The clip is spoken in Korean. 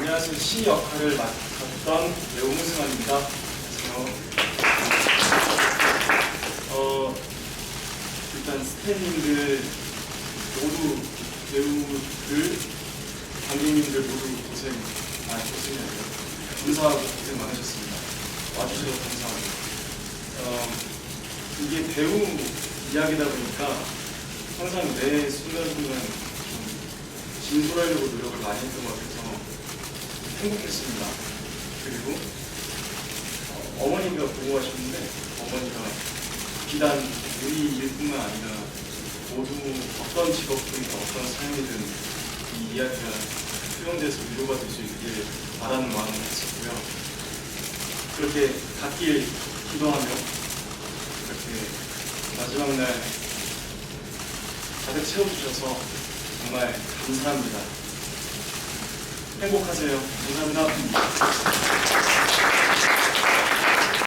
안녕하세요. 시 역할을 맡았던 배우 홍승환입니다. 어, 일단 스태프님들 모두 배우들, 관객님들 모두 고생 많으셨습니다. 감사하고 고생 많으셨습니다. 와주셔서 감사합니다. 어, 이게 배우 이야기다 보니까 항상 매 순간순간 좀 진솔하려고 노력을 많이 했던 것 같아서 행복했습니다. 그리고 어, 어머니가 보고 하셨는데 어머니가 비단 우리 일뿐만 아니라 모두 어떤 직업이든 어떤 삶이든 이 이야기가 수용돼서 위로가 될 수 있길 바라는 마음을 했었고요. 그렇게 갓길 기도하며 이렇게 마지막 날 가득 채워주셔서 정말 감사합니다. 행복하세요. 감사합니다.